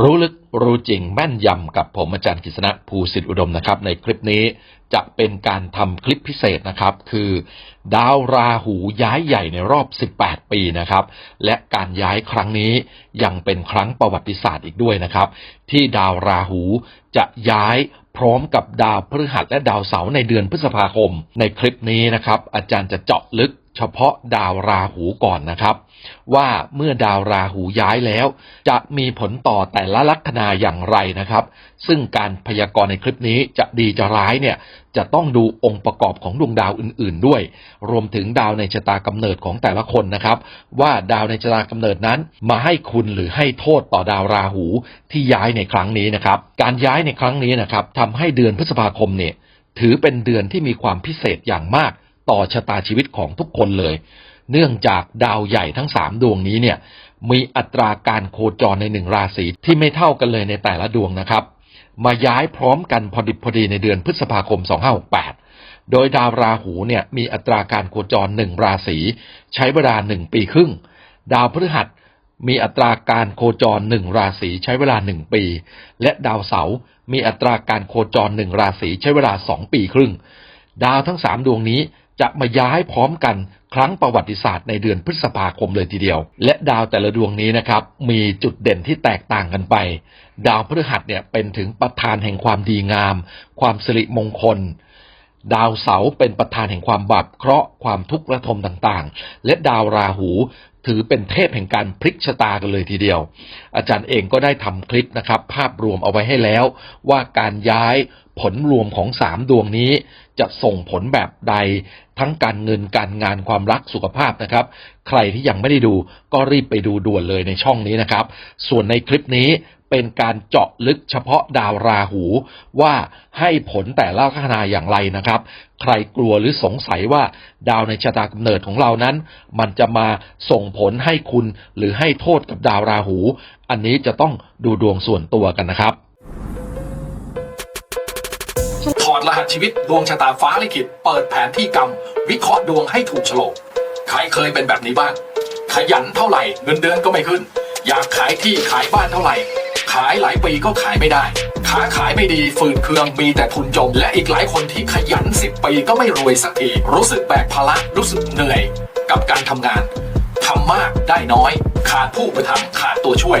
รู้ลึกรู้จริงแม่นยำกับผมอาจารย์กฤษณะภูสิทธิอุดมนะครับ ในคลิปนี้จะเป็นการทำคลิปพิเศษนะครับ คือ ดาวราหูย้ายใหญ่ในรอบ 18 ปีนะครับ และการย้ายครั้งนี้ยังเป็นครั้งประวัติศาสตร์อีกด้วยนะครับ ที่ดาวราหูจะย้ายพร้อมกับดาวพฤหัสและดาวเสาร์ในเดือนพฤษภาคม ในคลิปนี้นะครับ อาจารย์จะเจาะลึก เฉพาะดาวราหูก่อนนะครับ ว่าเมื่อดาวราหูย้ายแล้ว จะมีผลต่อแต่ละลัคนาอย่างไรนะครับ ซึ่งการพยากรณ์ในคลิปนี้จะดีจะร้ายเนี่ยจะต้องดูองค์ประกอบของดวงดาวอื่น ๆ ด้วย รวมถึงดาวในชะตากำเนิดของแต่ละคนนะครับ ว่าดาวในชะตากำเนิดนั้น มาให้คุณหรือให้โทษต่อดาวราหูที่ย้ายในครั้งนี้นะครับ การย้ายในครั้งนี้นะครับทำให้เดือนพฤษภาคมเนี่ยถือเป็นเดือนที่มีความพิเศษอย่างมาก ต่อชะตาชีวิตของทุกคนเลย เนื่องจากดาวใหญ่ทั้งสามดวงนี้เนี่ยมีอัตราการโคจรในหนึ่งราศีที่ไม่เท่ากันเลยในแต่ละดวงนะครับ มาย้ายพร้อมกันพอดิบพอดีในเดือนพฤษภาคม 2568 โดยดาวราหูเนี่ยมีอัตราการโคจรหนึ่งราศีใช้เวลาหนึ่งปีครึ่ง ดาวพฤหัสมีอัตราการโคจรหนึ่งราศีใช้เวลาหนึ่งปี และดาวเสาร์มีอัตราการโคจรหนึ่งราศีใช้เวลาสองปีครึ่ง ดาวทั้งสามดวงนี้ จะมาย้ายพร้อมกันครั้งประวัติศาสตร์ในเดือนพฤษภาคมเลยทีเดียว และดาวแต่ละดวงนี้นะครับมีจุดเด่นที่แตกต่างกันไป ดาวพฤหัสเนี่ยเป็นถึงประธานแห่งความดีงาม ความสิริมงคล ดาวเสาร์เป็นประธานแห่งความบาปเคราะห์ความทุกข์ระทมต่างๆ และดาวราหูถือเป็นเทพแห่งการพลิกชะตากันเลยทีเดียว อาจารย์เองก็ได้ทำคลิปนะครับ ภาพรวมเอาไว้ให้แล้วว่าการย้าย ผลรวมของสามดวงนี้ จะส่งผลแบบใดทั้งการเงินการงานความรักสุขภาพนะครับ ใครที่ยังไม่ได้ดูก็รีบไปดูด่วนเลยในช่องนี้นะครับ ส่วนในคลิปนี้เป็นการเจาะลึกเฉพาะดาวราหูว่าให้ผลแต่ละลัคนาอย่างไรนะครับ ใครกลัวหรือสงสัยว่าดาวในชะตากำเนิดของเรานั้น มันจะมาส่งผลให้คุณหรือให้โทษกับดาวราหู อันนี้จะต้องดูดวงส่วนตัวกันนะครับ รหัสชีวิตดวงชะตาฟ้าลิขิตเปิดแผนที่กรรม วิเคราะห์ดวงให้ถูกโฉลกใครเคยเป็นแบบนี้บ้าง ขยันเท่าไหร่เงินเดือนก็ไม่ขึ้น อยากขายที่ขายบ้านเท่าไหร่ ขายหลายปีก็ขายไม่ได้ค้าขายไม่ดีฝืนเคืองมีแต่ทุนจม และอีกหลายคนที่ขยันสิบปีก็ไม่รวยสักทีรู้สึกแบกภาระรู้สึกเหนื่อย กับการทำงานทำมากได้น้อย ขาดผู้ประทับขาดตัวช่วย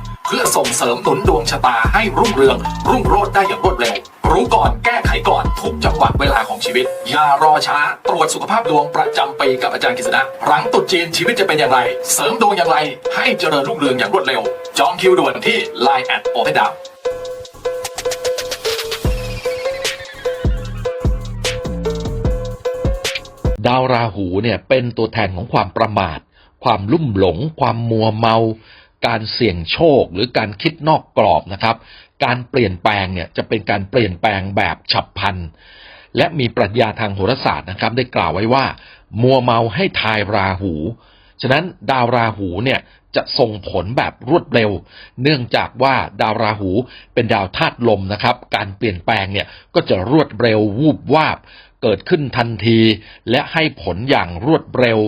พื่อส่งเสริมหนุนดวงชะตาให้รุ่งเรือง รุ่งโรจน์ได้อย่างรวดเร็ว รู้ก่อนแก้ไขก่อนทุกจังหวะเวลาของชีวิต อย่ารอช้า ตรวจสุขภาพดวงประจำปีกับอาจารย์กฤษณะหลังตรุษจีนชีวิตจะเป็นอย่างไร เสริมดวงอย่างไร ให้เจริญรุ่งเรืองอย่างรวดเร็ว จองคิวด่วนที่ Line แอดโอเพนดาวดาวราหูเนี่ยเป็นตัวแทนของความประมาท ความลุ่มหลง ความมัวเมา การเสี่ยงโชคหรือการคิดนอกกรอบนะครับ การเปลี่ยนแปลงเนี่ยจะเป็นการเปลี่ยนแปลงแบบฉับพลัน และมีปรัชญาทางโหราศาสตร์นะครับ ได้กล่าวไว้ว่า มัวเมาให้ทายราหู ฉะนั้นดาวราหูเนี่ยจะส่งผลแบบรวดเร็ว เนื่องจากว่าดาวราหูเป็นดาวธาตุลมนะครับ การเปลี่ยนแปลงเนี่ยก็จะรวดเร็ววูบวาบ เกิดขึ้นทันที และให้ผลอย่างรวดเร็ว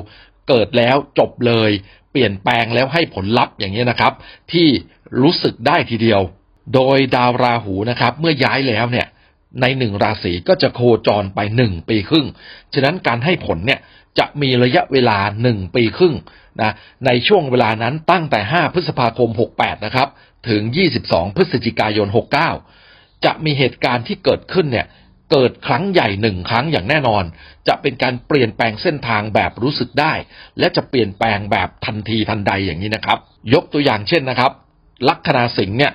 เกิดแล้วจบเลย เปลี่ยนแปลงแล้วให้ผลลัพธ์อย่างนี้นะครับ ที่รู้สึกได้ทีเดียว โดยดาวราหูนะครับ เมื่อย้ายแล้วเนี่ยในหนึ่งราศีก็จะโคจรไปหนึ่งปีครึ่ง ฉะนั้นการให้ผลเนี่ยจะมีระยะเวลาหนึ่งปีครึ่งนะ ในช่วงเวลานั้นตั้งแต่ 5 พฤษภาคม 68 นะครับ ถึง 22 พฤศจิกายน 69 จะมีเหตุการณ์ที่เกิดขึ้นเนี่ย เกิดครั้งใหญ่หนึ่งครั้งอย่างแน่นอน จะเป็นการเปลี่ยนแปลงเส้นทางแบบรู้สึกได้ และจะเปลี่ยนแปลงแบบทันทีทันใดอย่างนี้นะครับ ยกตัวอย่างเช่นนะครับ ลัคนาสิงห์เนี่ย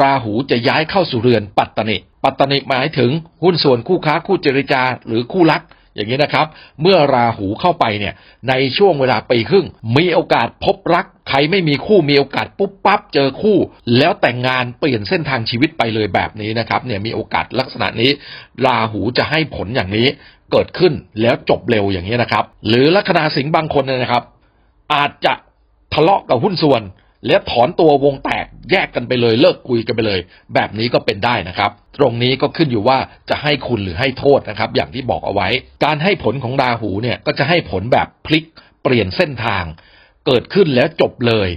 ราหูจะย้ายเข้าสู่เรือนปัตตนิปัตตนิหมายถึงหุ้นส่วนคู่ค้าคู่เจรจา หรือคู่รัก อย่างนี้นะครับ เมื่อราหูเข้าไปเนี่ย ในช่วงเวลาปีครึ่ง มีโอกาสพบรัก ใครไม่มีคู่มีโอกาสปุ๊บปั๊บเจอคู่ แล้วแต่งงานเปลี่ยนเส้นทางชีวิตไปเลยแบบนี้นะครับ เนี่ยมีโอกาสลักษณะนี้ ราหูจะให้ผลอย่างนี้เกิดขึ้นแล้วจบเร็วอย่างนี้นะครับ หรือลัคนาสิงห์บางคนเนยนะครับ อาจจะทะเลาะกับหุ้นส่วน แล้วถอนตัววงแต แยกกันไปเลยเลิกคุยกันไปเลย แบบนี้ก็เป็นได้นะครับ ตรงนี้ก็ขึ้นอยู่ว่าจะให้คุณหรือให้โทษนะครับ อย่างที่บอกเอาไว้ การให้ผลของราหูเนี่ยก็จะให้ผลแบบพลิกเปลี่ยนเส้นทาง เกิดขึ้นแล้วจบเลย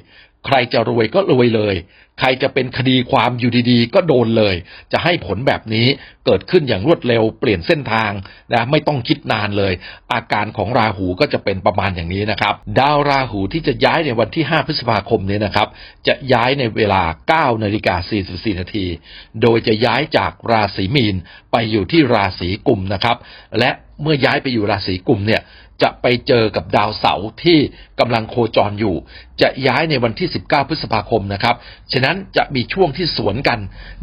ใครจะรวยก็รวยเลย ใครจะเป็นคดีความอยู่ดีๆ ก็โดนเลย จะให้ผลแบบนี้เกิดขึ้นอย่างรวดเร็วเปลี่ยนเส้นทางนะไม่ต้องคิดนานเลย อาการของราหูก็จะเป็นประมาณอย่างนี้นะครับ ดาวราหูที่จะย้ายในวันที่ 5 พฤษภาคมนี้นะครับ จะย้ายในเวลา 9 นาฬิกา 44 นาที โดยจะย้ายจากราศีมีนไปอยู่ที่ราศีกุมนะครับ และ เมื่อย้ายไปอยู่ราศีกุมเนี่ยจะไปเจอกับดาวเสาร์ที่กำลังโคจรอยู่ จะย้ายในวันที่ 19 พฤษภาคมนะครับ ฉะนั้นจะมีช่วงที่สวนกัน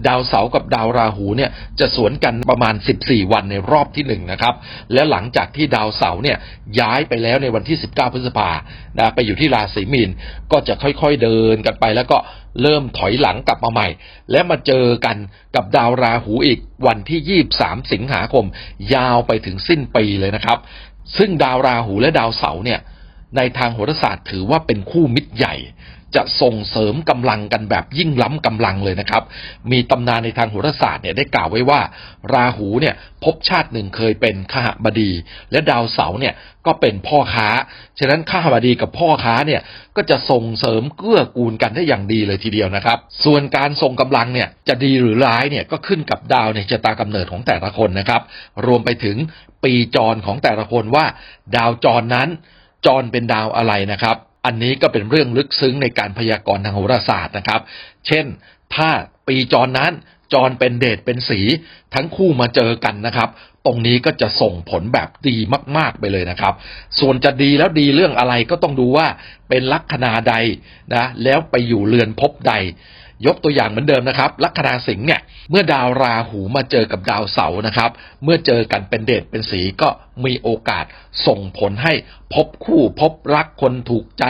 ดาวเสาร์กับดาวราหูเนี่ยจะสวนกันประมาณ 14 วันในรอบที่หนึ่งนะครับ และหลังจากที่ดาวเสาร์เนี่ยย้ายไปแล้วในวันที่ 19 พฤษภานะไปอยู่ที่ราศีมีนก็จะค่อยๆเดินกันไปแล้วก็ เริ่มถอยหลังกลับมาใหม่ และมาเจอกันกับดาวราหูอีกวันที่ 23 สิงหาคม ยาวไปถึงสิ้นปีเลยนะครับ ซึ่งดาวราหูและดาวเสาร์เนี่ยในทางโหราศาสตร์ถือว่าเป็นคู่มิตรใหญ่ จะส่งเสริมกำลังกันแบบยิ่งล้ำกำลังเลยนะครับ มีตำนานในทางโหราศาสตร์เนี่ยได้กล่าวไว้ว่า ราหูเนี่ยภพชาติหนึ่งเคยเป็นขหบดี และดาวเสาร์เนี่ยก็เป็นพ่อค้า ฉะนั้นขหบดีกับพ่อค้าเนี่ยก็จะส่งเสริมเกื้อกูลกันได้อย่างดีเลยทีเดียวนะครับ ส่วนการส่งกำลังเนี่ยจะดีหรือร้ายเนี่ยก็ขึ้นกับดาวในชะตากำเนิดของแต่ละคนนะครับ รวมไปถึงปีจรของแต่ละคนว่า ดาวจรนั้นจรเป็นดาวอะไรนะครับ อันนี้ก็เป็นเรื่องลึกซึ้งในการพยากรณ์ทางโหราศาสตร์นะครับ เช่น ถ้าปีจรนั้นจรเป็นเดชเป็นสี ทั้งคู่มาเจอกันนะครับ ตรงนี้ก็จะส่งผลแบบดีมาก ๆ ไปเลยนะครับ ส่วนจะดีแล้วดีเรื่องอะไรก็ต้องดูว่าเป็นลัคนาใดนะ แล้วไปอยู่เรือนภพใด ยกตัวอย่างเหมือนเดิมนะครับลัคนาสิงห์เนี่ยเมื่อดาวราหูมาเจอกับดาวเสาร์นะครับ เมื่อเจอกันเป็นเดชเป็นสีก็มีโอกาสส่งผลให้พบคู่พบรักคนถูกใจ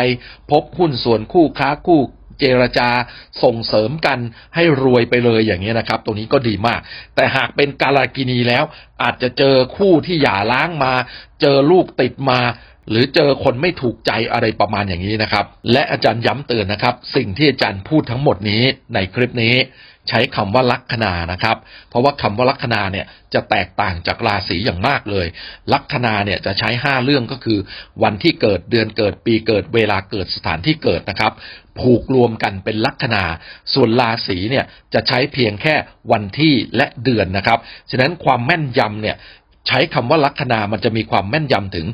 พบหุ้นส่วนคู่ค้าคู่เจรจาส่งเสริมกันให้รวยไปเลยอย่างนี้นะครับ ตรงนี้ก็ดีมาก แต่หากเป็นกาลากินีแล้ว อาจจะเจอคู่ที่หย่าร้างมา เจอลูกติดมา หรือเจอคนไม่ถูกใจอะไรประมาณอย่างนี้นะครับ และอาจารย์ย้ำเตือนนะครับ สิ่งที่อาจารย์พูดทั้งหมดนี้ในคลิปนี้ ใช้คำว่าลัคนานะครับ เพราะว่าคำว่าลัคนาเนี่ยจะแตกต่างจากราศีอย่างมากเลย ลัคนาเนี่ยจะใช้ 5 เรื่องก็คือ วันที่เกิดเดือนเกิดปีเกิดเวลาเกิดสถานที่เกิดนะครับ ผูกรวมกันเป็นลัคนา ส่วนราศีเนี่ยจะใช้เพียงแค่วันที่และเดือนนะครับฉะนั้นความแม่นยำเนี่ย ใช้คำว่าลัคนามันจะมีความแม่นยำถึง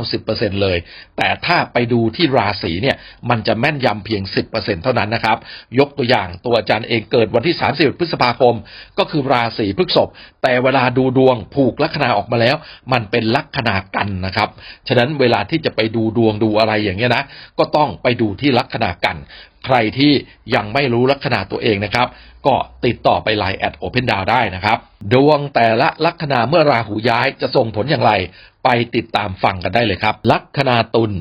90%เลย แต่ถ้าไปดูที่ราศีเนี่ยมันจะแม่นยำเพียง 10%เท่านั้นนะครับ ยกตัวอย่างตัวอาจารย์เองเกิดวันที่31พฤษภาคม ก็คือราศีพฤษภแต่เวลาดูดวงผูกลัคนาออกมาแล้ว มันเป็นลัคนากันนะครับ ฉะนั้นเวลาที่จะไปดูดวงดูอะไรอย่างเงี้ยนะ ก็ต้องไปดูที่ลัคนากัน ใครที่ยังไม่รู้ลัคนาตัวเองนะครับ ก็ติดต่อไปไลน์แอดโอเพนดาวได้นะครับ ดวงแต่ละลัคนาเมื่อราหูย้ายจะส่งผลอย่างไร ไปติดตามฟังกันได้เลยครับ ลัคนาตุล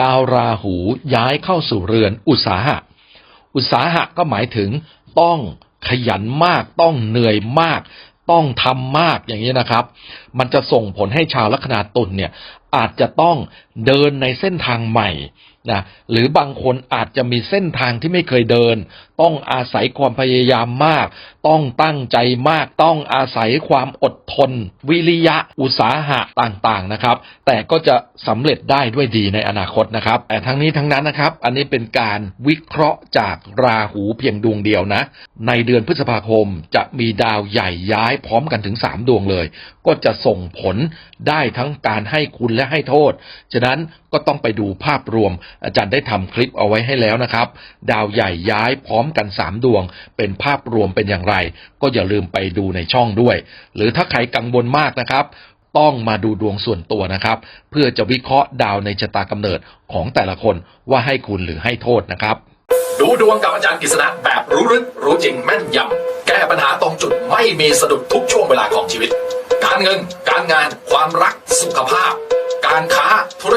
ดาวราหูย้ายเข้าสู่เรือนอุตสาหะ อุตสาหะก็หมายถึงต้องขยันมาก ต้องเหนื่อยมาก ต้องทำมากอย่างนี้นะครับ มันจะส่งผลให้ชาวลัคนาตุลเนี่ย อาจจะต้องเดินในเส้นทางใหม่นะหรือบางคนอาจจะมีเส้นทางที่ไม่เคยเดิน ต้องอาศัยความพยายามมาก ต้องตั้งใจมาก ต้องอาศัยความอดทน วิริยะ อุตสาหะต่างๆนะครับ แต่ก็จะสำเร็จได้ด้วยดีในอนาคตนะครับ แต่ทั้งนี้ทั้งนั้นนะครับ อันนี้เป็นการวิเคราะห์จากราหูเพียงดวงเดียวนะ ในเดือนพฤษภาคมจะมีดาวใหญ่ย้ายพร้อมกันถึง 3 ดวงเลย ก็จะส่งผลได้ทั้งการให้คุณและให้โทษ ฉะนั้นก็ต้องไปดูภาพรวม อาจารย์ได้ทำคลิปเอาไว้ให้แล้วนะครับ ดาวใหญ่ย้ายพร้อมกัน 3 ดวง เป็นภาพรวมเป็นอย่างไร ก็อย่าลืมไปดูในช่องด้วย หรือถ้าใครกังวลมากนะครับต้องมาดูดวงส่วนตัวนะครับ เพื่อจะวิเคราะห์ดาวในชะตากำเนิดของแต่ละคนว่าให้คุณหรือให้โทษนะครับ ดูดวงกับอาจารย์กฤษณะแบบรู้ลึกรู้จริงแม่นยำแก้ปัญหาตรงจุดไม่มีสะดุดทุกช่วงเวลาของชีวิต การเงิน การงาน ความรักสุขภาพ